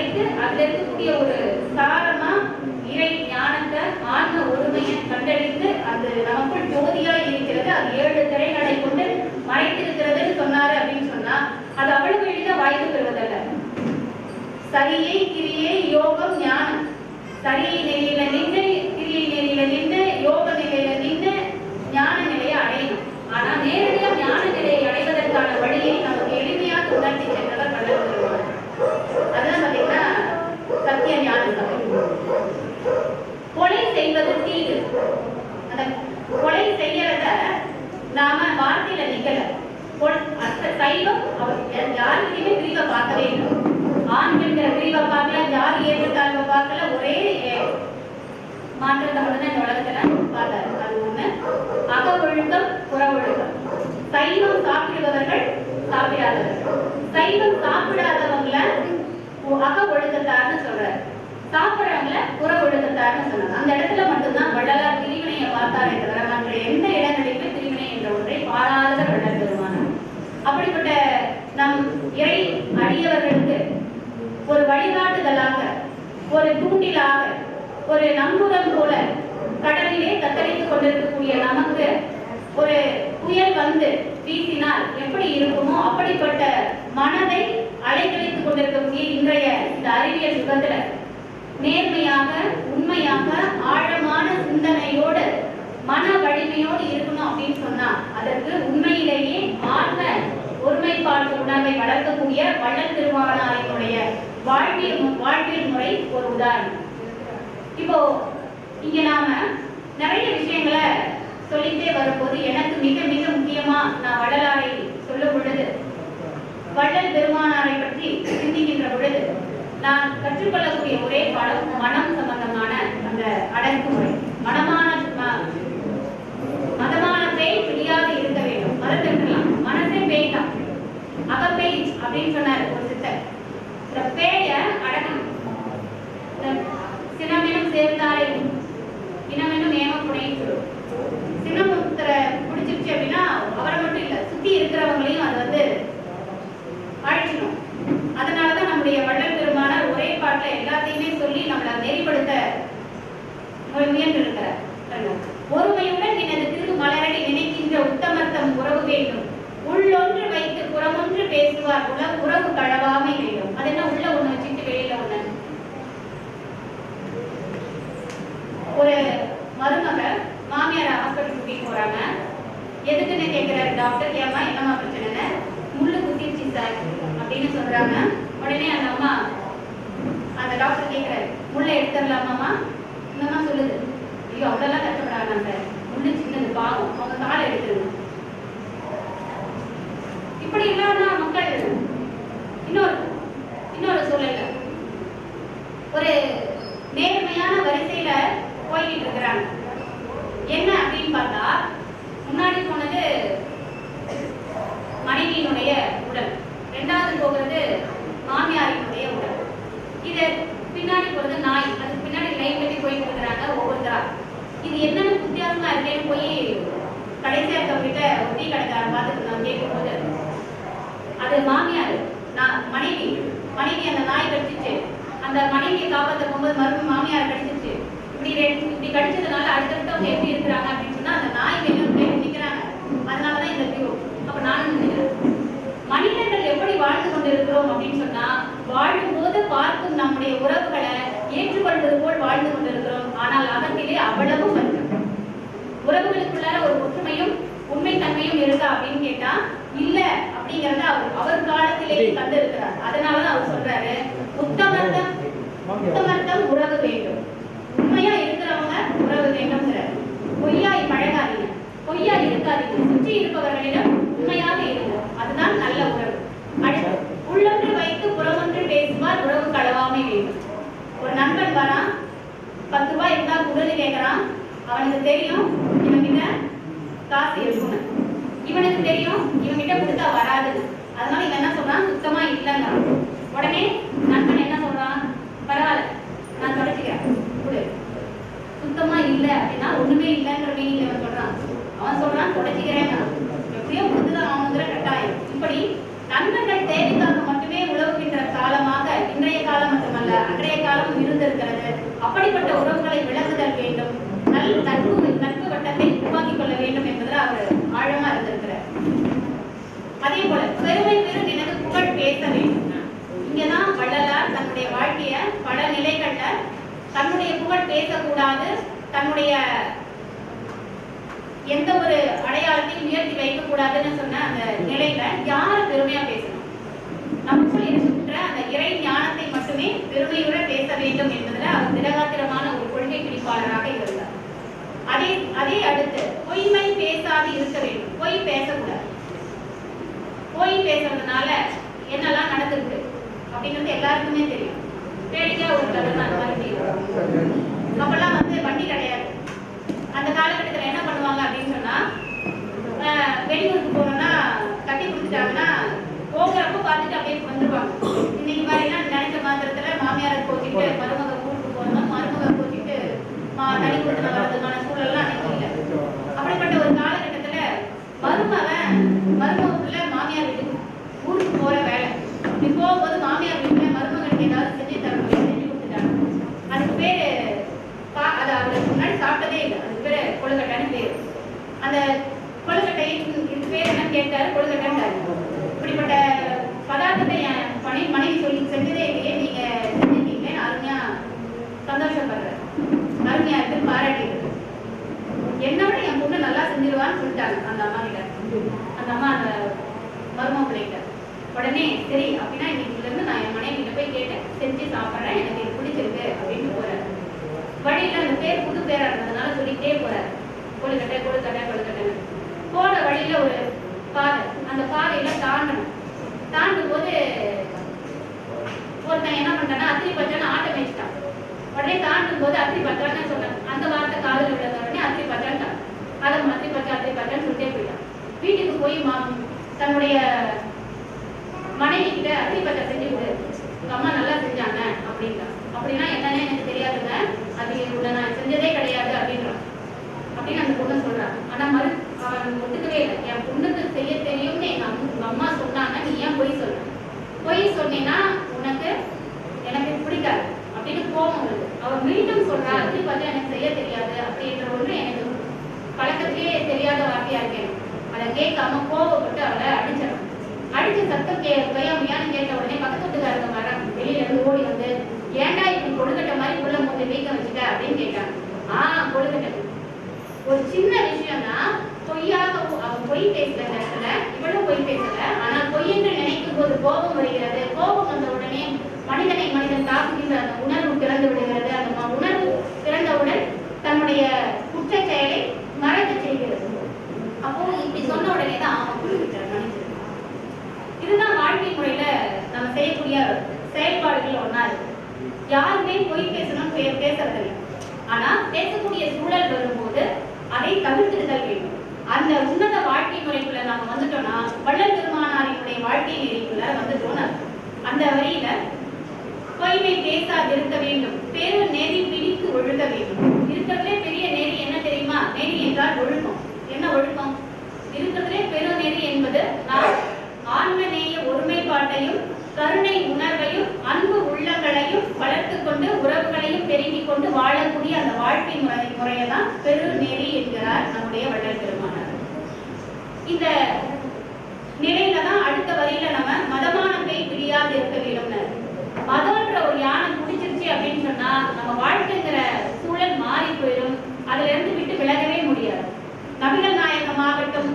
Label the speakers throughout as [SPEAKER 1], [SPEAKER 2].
[SPEAKER 1] படித்து அதுல இருக்கக்கூடிய ஒரு சாரமா இறை ஞானத்தை ஆன்ம ஒருமையை கண்டறிந்து அது நமக்குள் ஜோதியா இருக்கிறது. அது ஏழு திரைகளை கொண்டு மறைத்திருக்கிறதுன்னு சொன்னாரு அப்படின்னு சொன்னா அது அவ்வளவு எளிதா வாய்ப்பு பெறுவதல்ல. சரியை கிரியை யோகம் ஞானம். சரியை நெறியில நின்று கிரியை நெறியில நின்று புற சொன்னாங்க அந்த இடத்துல மட்டும்தான் வள்ளலார் திருவினையை பார்த்தாரே தவிர மற்ற எந்த இடங்களிலுமே திருவினை என்ற ஒன்றை பாராத வள்ளல் பெருமானம் அப்படிப்பட்ட நம் இறை அடியவர்களுக்கு ஒரு வழிகாட்டுதலாக ஒரு தூண்டிலாக ஒரு நம்புரம் போல கடலிலே தத்தளித்துக் கொண்டிருக்கக்கூடிய நமக்கு ஒரு புயல் வந்து வீசினால் எப்படி இருக்குமோ அப்படிப்பட்ட மனதை அலைக்கழித்துக் கொண்டிருக்கக்கூடிய இன்றைய இந்த அறிவியல் யுகத்துல நேர்மையாக உண்மையாக ஆழமான சிந்தனையோடு மன வலிமையோடு இருக்கணும் அப்படின்னு சொன்னா அதற்கு உண்மையிலேயே ஆன்ம ஒருமைப்பாட்டு உணர்வை வளர்க்கக்கூடிய வள்ளல் திருவானாரினுடைய வாழ்வியல் வாழ்வியல் முறை ஒரு உதாரணம். இப்போ இங்க நாம நிறைய விஷயங்களை சொல்லிட்டே வரும்போது எனக்கு மிக மிக முக்கியமா நான் வள்ளலாரை சொல்லும் பொழுது வள்ளல் பெருமானாரை பற்றி சிந்திக்கின்ற பொழுது நான் கற்றுக்கொள்ளக்கூடிய ஒரே பாடம் மனம் சம்பந்தமாக அந்த அடக்குமுறை. மனமான மதமான பேய் இருக்க வேண்டும். மதத்தை விட்டுலாம் மனசே பேய் தான் அகப்பேய் அப்படின்னு சொன்னார் ஒரு சித்தர். இந்த பேய அடக்கணும் இந்த சேர்ந்தாரை இனமெனும் ஏமப்புடையும் சொல்லும் சினமுத்திர பிடிச்சிருச்சு அப்படின்னா அவரை மட்டும் இல்ல சுத்தி இருக்கிறவங்களையும் அது வந்து அழிச்சிடும் அதனாலதான் நம்முடைய வள்ளல் பெருமானார் ஒரே பாட்டுல எல்லாத்தையுமே சொல்லி நம்மளை நெறிப்படுத்த முயன்று இருக்கிறார் ஒருமையுடன் எனது திரு மலரடி நினைக்கின்ற உத்தமர்த்தம் உறவு வேண்டும் உள்ளொன்று வைத்து புறமொன்று பேசுவார் உல உறவு களவாமை வேண்டும் அது என்ன உள்ள ஒண்ணு வச்சுட்டு வெளியில ஒண்ணு ஒரு மருமக மாமியார் ஹாஸ்பிட்டல் கூட்டிட்டு போறாங்க. எதுக்குன்னு கேக்குறாரு டாக்டர் ஏமா என்னம்மா பிரச்சனை முள்ளு குத்திருச்சு சார் அப்படின்னு சொல்றாங்க. உடனே அந்த அம்மா அந்த டாக்டர் கேக்குறாரு முள்ளை எடுத்துடலாமாமா இந்த சொல்லுது? ஐயோ அவ்வளோலாம் கஷ்டப்படுறாங்க சார் முள்ளு சின்னது பாவம். அவங்க காலை எடுத்துருங்க. இப்படி இல்லாம மக்கள் இன்னொரு இன்னொரு சூழல்ல. ஒரு நேர்மையான வரிசையில போய்கிட்டு இருக்கிறாங்க. என்ன அப்படின்னு பார்த்தா முன்னாடி போனது மனைவியினுடைய உடல். ரெண்டாவது போகிறது மாமியாரினுடைய உடல். இது பின்னாடி போறது நாய். அதுக்கு பின்னாடி லைன் கட்டி போயிட்டு இருக்கிறாங்க ஒவ்வொருத்தரா. இது என்னென்ன வித்தியாசமா இருக்கேன்னு போய் கடைசியா இருக்கவங்கிட்ட ஒட்டி டீ கடைக்காரன் பார்த்துட்டு நான் கேட்கும்போது அது மாமியார் நான் மனைவி. மனைவி அந்த நாய் கடிச்சிச்சு. அந்த மனைவியை காப்பாற்ற போகும்போது மறுபடியும் மாமியார் கடிச்சிச்சு. இப்படி இப்படி கடிச்சதுனால அடுத்தடுத்தவங்க எப்படி இருக்கிறாங்க அப்படின்னு சொன்னா அந்த நாய் மேல போய் நிக்கிறாங்க அதனாலதான் இந்த வியூ அப்ப நானும் நினைக்கிறேன் மனிதர்கள் எப்படி வாழ்ந்து கொண்டிருக்கிறோம் அப்படின்னு சொன்னா வாழும்போது பார்க்கும் நம்முடைய உறவுகளை ஏற்றுக்கொள்வது போல் வாழ்ந்து கொண்டிருக்கிறோம். ஆனால் அகத்திலே அவ்வளவு கஷ்டம் உறவுகளுக்குள்ளார ஒரு ஒற்றுமையும் உண்மை தன்மையும் இருக்கா அப்படின்னு கேட்டா இல்ல அப்படிங்கறத அவர் அவர் காலத்திலேயே கண்டிருக்கிறார். அதனாலதான் அவர் சொல்றாரு உத்தமர்த்தம் உத்தமர்த்தம் உறவு வேண்டும் உண்மையா இருக்கிறவங்க உறவு வேண்டும்ங்கிறார் பொய்யாய் பழகாதீங்க பொய்யா இருக்காதீங்க சுற்றி இருப்பவர்களிடம் உண்மையாக இருங்க அதுதான் நல்ல உறவு அடுத்து உள்ளொன்று வைத்து புறமொன்று பேசுவார் உறவு களவாமை வேண்டும் ஒரு நண்பன் வரான் பத்து ரூபாய் இருந்தா குடுன்னு கேட்கறான் அவனுக்கு தெரியும் இவன்கிட்ட காசு இருக்குன்னு இவனுக்கு தெரியும் இவன்கிட்ட கொடுத்தா வராதுன்னு அதனால இவன் என்ன சொல்றான் சுத்தமா இல்லைங்கிறான் உடனே நண்பன் என்ன சொல்றான் பரவாயில்ல நான் தொடச்சிக்கிறேன் கொடு சுத்தமா இல்ல அப்படின்னா ஒண்ணுமே இல்லைன்ற மீனிங்ல அவன் சொல்றான். அவன் சொல்றான் தொடச்சிக்கிறேங்க எப்படியோ கொடுத்துதான் அவனுங்கிற கட்டாயம் இப்படி நண்பர்கள் தேவைக்காக மட்டுமே உழவுகின்ற காலமாக இன்றைய காலம் மட்டுமல்ல அன்றைய காலமும் இருந்திருக்கிறது. அப்படிப்பட்ட உறவுகளை விளக்குதல் வேண்டும். நல் நட்பு நட்பு வட்டத்தை உருவாக்கிக் கொள்ள வேண்டும் என்பதில் அவர் ஆழமா இருந்திருக்கிறார். அதே போல பெருமை பெரு நினைவு புகழ் பேச வேண்டும். இங்கதான் வள்ளலார் தன்னுடைய வாழ்க்கைய பல நிலைகள்ல தன்னுடைய புகழ் பேசக்கூடாது தன்னுடைய எந்த ஒரு அடையாளத்தையும் உயர்த்தி வைக்க கூடாதுன்னு சொன்ன அந்த நிலையில யார பெருமையா பேசணும். நமக்குள் இருக்கின்ற அந்த இறை ஞானத்தை மட்டுமே பெருமையுடன் பேச வேண்டும் என்பதுல அவர் திடகாத்திரமான ஒரு கொள்கை பிடிப்பாளராக இருந்தார். அதே அதே அடுத்து பொய்மை பேசாது இருக்க வேண்டும். பொய் பேசக்கூடாது. பொய் பேசுறதுனால என்னெல்லாம் நடந்திருக்கு அப்படிங்கிறது எல்லாருக்குமே தெரியும். வேடிக்கையா ஒரு கதை அந்த மாதிரி அப்பெல்லாம் வந்து வண்டி கிடையாது. அந்த காலகட்டத்தில் என்ன பண்ணுவாங்க அப்படின்னு சொன்னா வெளியூருக்கு போனோம்னா கட்டி கொடுத்துட்டாங்கன்னா போகிறப்ப பார்த்துட்டு அப்படியே வந்துருவாங்க. இன்னைக்கு மாதிரிலாம் நினைச்ச மாத்திரத்துல மாமியாரை கோச்சிட்டு மருமக ஊருக்கு போனோம் மருமக கோச்சிட்டு மா தனி கொடுத்து வர்றதுக்கான சூழல்லாம் அன்னைக்கு இல்லை. அப்படிப்பட்ட ஒரு காலகட்டத்துல மருமகன் மருமக மாமியார் வீட்டுக்கு ஊருக்கு போற வேலை இப்படி போகும்போது மாமியார் வீட்டுல மருமகனுக்கு ஏதாவது செஞ்சு தரணும் செஞ்சு கொடுத்துட்டாங்க அதுக்கு பேரு பா- அது அவருக்கு முன்னாடி சாப்பிட்டதே இல்லை அதுக்கு பேரு கொழுக்கட்டைன்னு பேரு அந்த கொழுக்கட்டை இதுக்கு பேர் என்ன கேட்டாரு கொழுக்கட்டைன்றாரு இப்படிப்பட்ட பதார்த்தத்தை என் பணி மனைவி சொல்லி செஞ்சதே இல்லையே நீங்க செஞ்சிருக்கீங்களே அருமையா சந்தோஷப்படுறேன் அருமையா இருக்கு பாராட்டி இருக்கு என்ன விட என் பொண்ணு நல்லா செஞ்சிருவான்னு சொல்லிட்டாங்க அந்த அம்மா கிட்ட அந்த அம்மா அந்த மருமக பிள்ளைகிட்ட உடனே சரி அப்படின்னா இன்னைக்குல இருந்து நான் என் மனைவி கிட்ட போய் கேட்டேன் செஞ்சு சாப்பிட்றேன் எனக்கு இது பிடிச்சிருக்கு அப்படின்னு போறாரு. வழியில அந்த பேர் புது பேரா இருந்ததுனால சொல்லிட்டே போறாரு. கொழுக்கட்டை கொழுக்கட்டை கொழுக்கட்டைன்னு போன வழியில ஒரு பாதை அந்த பாதையில தாண்டணும். தாண்டும் போது ஒருத்தன் என்ன பண்ணிட்டான்னா அத்திரி பச்சான்னு ஆட்டம் வச்சுட்டான் உடனே தாண்டும் போது அத்திரி பச்சான்னு சொன்னான் அந்த வார்த்தை காதுல விழுந்த உடனே அத்திரி பச்சான்ட்டான் அதை அத்திரி பச்சா அத்திரி பச்சான்னு சொல்லிட்டே போயிட்டான். வீட்டுக்கு போய் மா தன்னுடைய மனைவி கிட்ட அத்திரி செஞ்சு விடு உங்க அம்மா நல்லா செஞ்சாங்க அப்படின்னா அப்படின்னா என்னன்னு எனக்கு தெரியாதுங்க. அது உன்னை நான் செஞ்சதே கிடையாது அப்படின்றான் அப்படின்னு அந்த பொண்ணு சொல்றான் ஆனா மறு அவன் ஒத்துக்கவே இல்லை. என் பொண்ணுக்கு செய்ய தெரியும்னு எங்க அம்மா உங்க அம்மா சொன்னாங்க. நீ ஏன் பொய் சொல்ற? பொய் சொன்னீங்கன்னா உனக்கு எனக்கு பிடிக்காது. அப்படின்னு கோபம் வருது. அவர் மீண்டும் சொல்றா அப்படி பார்த்து எனக்கு செய்ய தெரியாது. அப்படின்ற ஒன்று எனக்கு பழக்கத்திலேயே தெரியாத வார்த்தையா இருக்கேன் அதை கேட்காம கோபப்பட்டு அவளை அடிச்சு சத்தம் கே பையாமையான்னு கேட்ட உடனே பக்கத்து வீட்டுக்காரங்க வராங்க வெளியில இருந்து ஓடி வந்து ஏன்டா இப்படி கொழுக்கட்டை மாதிரி உள்ள மூத்த வீக்க வச்சுட்ட? அப்படின்னு கேட்டாங்க. ஆ கொடுக்கட்ட ஒரு சின்ன விஷயம் தான் பொய்யாக அவன் பொய் பேசுற நேரத்துல இவளும் பொய் பேசல. ஆனால் பொய் என்று நினைக்கும் போது கோபம் வருகிறது. கோபம் வந்த உடனே மனிதனை மனிதன் தாக்குகின்ற அந்த உணர்வு பிறந்து விடுகிறது. அந்த ம- உணர்வு பிறந்தவுடன் தன்னுடைய குற்ற செயலை மறைக்க செய்கிறது அப்போ இப்படி சொன்ன உடனே தான் அவன் குறிப்பிட்டார் மனிதன் இதுதான் வாழ்க்கை முறையில நம்ம செய்யக்கூடிய செயல்பாடுகள் ஒண்ணா இருக்கு. யாருமே பொய் பேசணும்னு பே- பேசுறதில்லை. ஆனா பேசக்கூடிய சூழல் வரும்போது அதை தவிர்த்திடுதல் வேண்டும். அந்த உன்னத வாழ்க்கை முறைக்குள்ள நம்ம வந்துட்டோம்னா வள்ளல் பெருமானாரினுடைய வாழ்க்கை நெறிக்குள்ள வந்துட்டோம்னு அந்த வரியில பொய்மை பேசாதிருக்க வேண்டும். பெரு நெறி பிடித்து ஒழுக வேண்டும். இருக்கிறதுலே பெரிய நெறி என்ன தெரியுமா? நெறி என்றால் ஒழுக்கம் இருக்கிறதுலே பெரு நெறி என்பது நாம் ஆன்மநேய ஒருமைப்பாட்டையும் கருணை உணர்வையும் அன்பு உள்ளங்களையும் வளர்த்துக் கொண்டு உறவுகளையும் பெருகிக் கொண்டு வாழக்கூடிய அந்த வாழ்க்கை முறை முறையை தான் பெருநெறி என்கிறார் நம்முடைய வள்ளல் பெருமானார். இந்த நிலையில தான் அடுத்த வரியில நம்ம மதமானத்தை பிரியாது இருக்க வேண்டும் மதம்ன்ற ஒரு யானை குடிச்சிருச்சு அப்படின்னு சொன்னா நம்ம வாழ்க்கைங்கிற சூழல் மாறி போயிடும். அதுல இருந்து விட்டு விலகவே முடியாது. நபிகள் நாயகம் ஆகட்டும்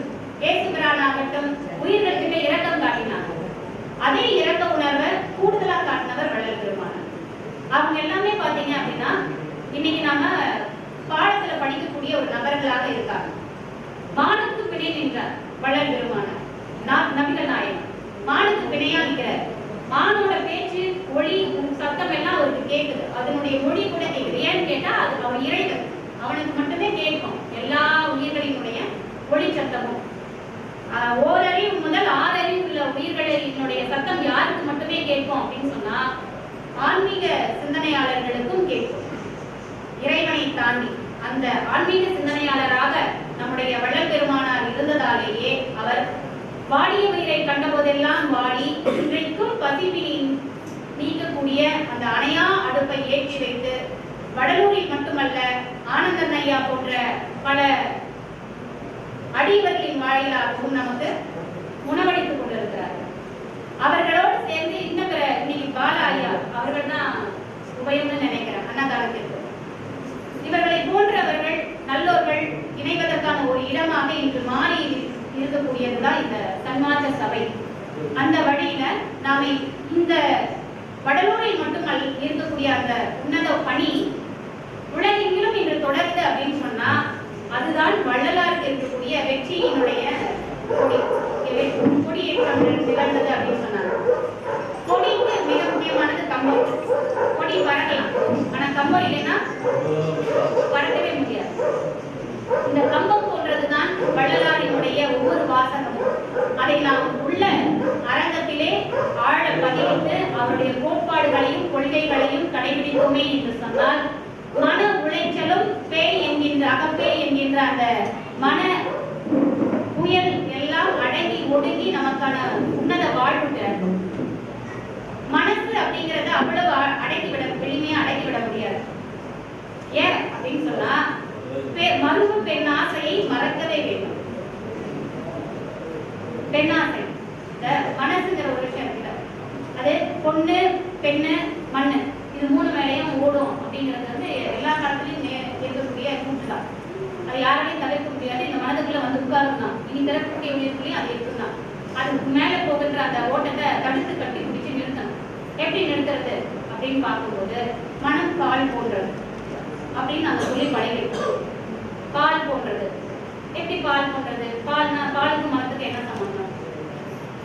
[SPEAKER 1] ஏசுபிரான் ஆகட்டும் உயிர் அதே இரக்க உணர்வை கூடுதலா காட்டினவர் வள்ளல் பெருமானார். அவங்க எல்லாமே பாத்தீங்க அப்படின்னா இன்னைக்கு நாம பாடத்துல படிக்கக்கூடிய ஒரு நபர்களாக இருக்காங்க. மானுக்கு பிணை நின்றார் வள்ளல் பெருமானார். நபிகள் நாயகம் மானுக்கு பிணையா நிற்கிறார் மானோட பேச்சு ஒளி சத்தம் எல்லாம் அவருக்கு கேட்குது அதனுடைய மொழி கூட கேட்குது ஏன்னு கேட்டா அது அவன் இறைவன். அவனுக்கு மட்டுமே கேட்கும். எல்லா உயிர்களினுடைய ஒளி சத்தமும். ஓரறிவு முதல் ஆறறிவு உள்ள உயிர்களினுடைய சத்தம் யாருக்கு மட்டுமே கேட்கும் அப்படின்னு சொன்னா ஆன்மீக சிந்தனையாளர்களுக்கும் கேட்கும். இறைவனை தாண்டி அந்த ஆன்மீக சிந்தனையாளராக நம்முடைய வள்ளப்பெருமானார் இருந்ததாலேயே அவர் வாடிய உயிரை கண்டபோதெல்லாம் வாடி இன்றைக்கும் பசிப்பினின் நீக்கக்கூடிய அந்த அணையா அடுப்பை ஏற்றி வைத்து வடலூரில் மட்டுமல்ல ஆனந்தன் ஐயா போன்ற பல அடிவர்களின் வாயிலாகவும் நமக்கு உணவளித்துக் கொண்டிருக்கிறார்கள் அவர்களோடு சேர்ந்து இன்னும் பிற இன்னைக்கு பால ஐயா அவர்கள் தான் உபயம்னு நினைக்கிறேன் அன்னதானத்திற்கு. இவர்களை போன்றவர்கள் நல்லோர்கள் இணைவதற்கான ஒரு இடமாக இன்று மாறி இருக்கக்கூடியதுதான் இந்த சன்மார்க்க சபை. அந்த வழியில நாம இந்த வடலூரில் மட்டுமல் இருக்கக்கூடிய அந்த உன்னத பணி உலகெங்கிலும் இன்று தொடருது அப்படின்னு சொன்னா அதுதான் வள்ளலாருக்கு இருக்கக்கூடிய வெற்றியினுடைய கொடி. கொடியேற்றம் நிகழ்ந்தது அப்படின்னு சொன்னாங்க கொடிக்கு மிக முக்கியமானது கம்பம் கொடி பறக்கலாம் ஆனா கம்பம் இல்லைன்னா பறக்கவே முடியாது இந்த கம்பம் போன்றதுதான் வள்ளலாரினுடைய ஒவ்வொரு வாசகமும் அதை நாம் உள்ள அரங்கத்திலே ஆழ பதிவிட்டு அவருடைய கோட்பாடுகளையும் கொள்கைகளையும் கடைபிடித்தோமே என்று சொன்னால் மன உளைச்சலும் பேய் என்கின்ற அகப்பே என்கின்ற அந்த மன புயல் எல்லாம் அடங்கி ஒடுங்கி நமக்கான உன்னத வாழ்வு பிறக்கும். மனசு அப்படிங்கறத அவ்வளவு அ- அடக்கி விட எளிமையா அடக்கி விட முடியாது. ஏன் அப்படின்னு சொன்னா பெ- மருவு பெண் ஆசையை மறக்கவே வேண்டும். பெண்ணாசை இந்த மனசுங்கிற ஒரு பொண்ணு பெண்ணு மண்ணு. இது மூணு வேலையும் ஓடும் அப்படிங்கிறது வந்து எல்லா காலத்துலயும் இருக்கக்கூடிய கூட்டுதான் அது யாராலையும் தவிர்க்க முடியாது. இந்த மனதுக்குள்ள வந்து உட்காரும் தான் இனி திறக்கக்கூடிய உயிர்க்குள்ளேயும் அது இருக்கும் தான் அதுக்கு மேலே போகின்ற அந்த ஓட்டத்தை தடுத்து கட்டி பிடிச்சு நிறுத்தணும். எப்படி நிறுத்துறது அப்படின்னு பார்க்கும்போது மனம் பால் போன்றது அப்படின்னு அந்த சொல்லி பழகிருக்கோம் பால் போன்றது. எப்படி பால் போன்றது? பால்னா பாலுக்கு மரத்துக்கு என்ன சம்பந்தம்?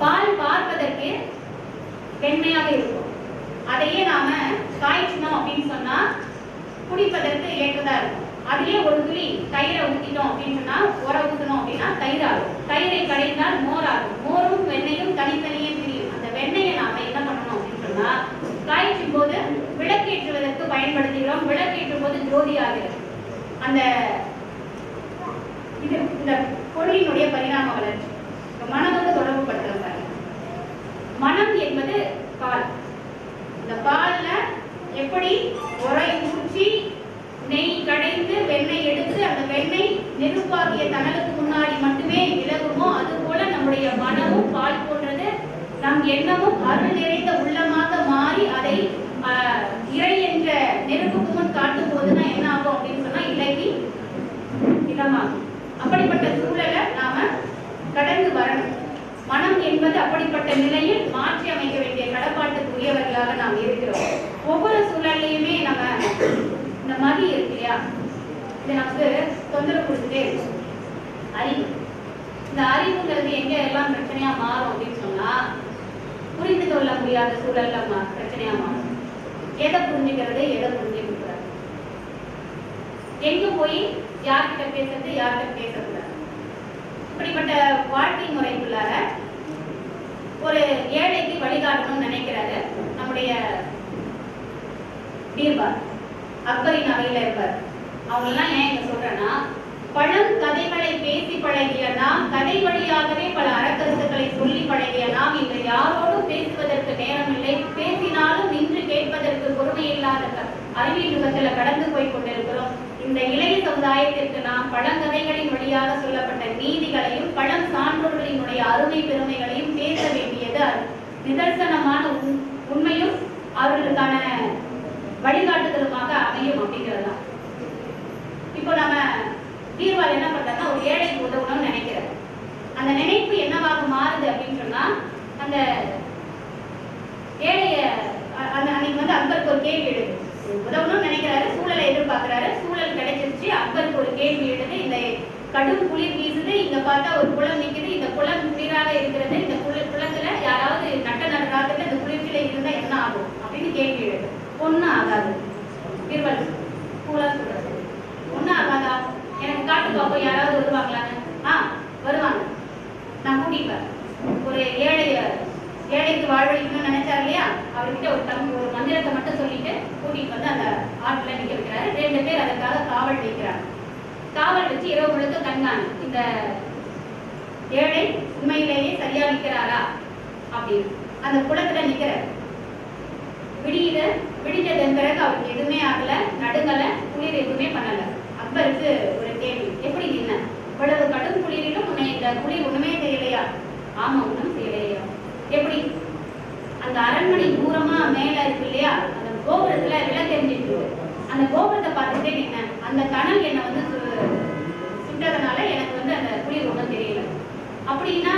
[SPEAKER 1] பால் பார்ப்பதற்கு வெண்மையாக இருக்கும். அதையே நாம காய்ச்சினோம் அப்படின்னு சொன்னா குடிப்பதற்கு ஏற்றதா இருக்கும். அதுலயே ஒரு துளி தயிரை ஊத்திட்டோம் அப்படின்னு சொன்னா உர ஊத்தணும் அப்படின்னா தயிர் ஆகும் தயிரை கடைந்தால் மோர் ஆகும் மோரும் வெண்ணையும் தனித்தனியே பிரியும். அந்த வெண்ணெயை நாம என்ன பண்ணணும் அப்படின்னு சொன்னா காய்ச்சும் போது விளக்கேற்றுவதற்கு பயன்படுத்துகிறோம். விளக்கேற்றும் போது ஜோதி ஆகிறது அந்த இது இந்த பொருளினுடைய பரிணாம வளர்ச்சி. இப்ப மனதோடு தொடர்பு படுத்துறாங்க மனம் என்பது பால். இந்த பால்ல எப்படி உரை ஊற்றி நெய் கடைந்து வெண்ணெய் எடுத்து அந்த வெண்ணெய் நெருப்பாகிய தணலுக்கு முன்னாடி மட்டுமே விலகுமோ அது போல நம்முடைய மனமும் பால் போன்றது. நம் எண்ணமும் அருள் நிறைந்த உள்ளமாக மாறி அதை இறை என்ற நெருப்புக்கு முன் காட்டும் போதுதான் என்ன ஆகும் அப்படின்னு சொன்னா இலகி இதமாகும் அப்படிப்பட்ட சூழலை நாம கடந்து வரணும். மனம் என்பது அப்படிப்பட்ட நிலையில் மாற்றி அமைக்க வேண்டிய கடப்பாட்டுக்குரியவர்களாக நாம் இருக்கிறோம். ஒவ்வொரு சூழல்லையுமே நம்ம இந்த மதி இருக்கு இல்லையா? இது நமக்கு தொந்தரவு கொடுத்துட்டே இருக்கும் அறிவு. இந்த அறிவுங்கிறது எங்க எல்லாம் பிரச்சனையா மாறும் அப்படின்னு சொன்னா புரிந்து கொள்ள முடியாத சூழல்ல பிரச்சனையா மாறும். எதை புரிஞ்சுக்கிறது எதை புரிஞ்சுக்க கூடாது. எங்க போய் யார்கிட்ட பேசுறது யார்கிட்ட பேசக்கூடாது. இப்படிப்பட்ட வாழ்க்கை முறைக்குள்ளார ஒரு ஏழைக்கு வழிகாட்டணும்னு நினைக்கிறாரு நம்முடைய பீர்பார் அக்பரின் அவையில் இருப்பார். அவங்களெல்லாம் ஏன் இங்க சொல்றேன்னா பழம் கதைகளை பேசி பழகிய நாம் கதை வழியாகவே பல அறக்கருத்துக்களை சொல்லி பழகிய நாம் இன்று யாரோடும் பேசுவதற்கு நேரமில்லை. பேசினாலும் நின்று கேட்பதற்கு பொறுமை இல்லாத அறிவியல் யுகத்துல கடந்து போய் கொண்டிருக்கிறோம். இந்த இளைய சமுதாயத்திற்கு நாம் பழங்கதைகளின் வழியாக சொல்லப்பட்ட நீதிகளையும் பழம் சான்றோர்களினுடைய அருமை பெருமைகளையும் பேச வேண்டியது அது. நிதர்சனமான உண்- உண்மையும் அவர்களுக்கான வழிகாட்டுதலுமாக அமையும் அப்படிங்கிறது தான். இப்போ நம்ம தீர்வால் என்ன பண்றாருன்னா ஒரு ஏழைக்கு உதவணும்னு நினைக்கிறார். அந்த நினைப்பு என்னவாக மாறுது அப்படின்னு சொன்னா அந்த ஏழைய அந்த அன்னைக்கு வந்து அக்பருக்கு ஒரு கேள்வி எழுது. உதவணும்னு நினைக்கிறாரு சூழலை எதிர்பார்க்கிறாரு. சூழல் கிடைச்சிருச்சு. அக்பருக்கு ஒரு கேள்வி எழுது இந்த கடும் குளிர் வீசுது. இங்க பார்த்தா ஒரு குளம் நிக்குது. இந்த குளம் குளிராக இருக்கிறது. இந்த குளத்துல யார் அப்படின்னு அந்த குளத்துல நிக்கிறார் விடியில விடிஞ்சதன் பிறகு அவருக்கு எதுவுமே ஆகல நடுங்கல குளிர் எதுவுமே பண்ணல. அக்பருக்கு ஒரு கேள்வி எப்படி நின்ன இவ்வளவு கடும் குளிரிலும் உன்னை இந்த குளிர் ஒண்ணுமே செய்யலையா? ஆமா ஒண்ணும் செய்யலையா. எப்படி? அந்த அரண்மனை தூரமா மேல இருக்கு இல்லையா? அந்த கோபுரத்துல விலை தெரிஞ்சிட்டு அந்த கோபுரத்தை பார்த்துட்டே நின்னேன் அந்த கணல் என்ன வந்து சுட்டதுனால எனக்கு வந்து அந்த குளிர் ஒன்றும் தெரியல. அப்படின்னா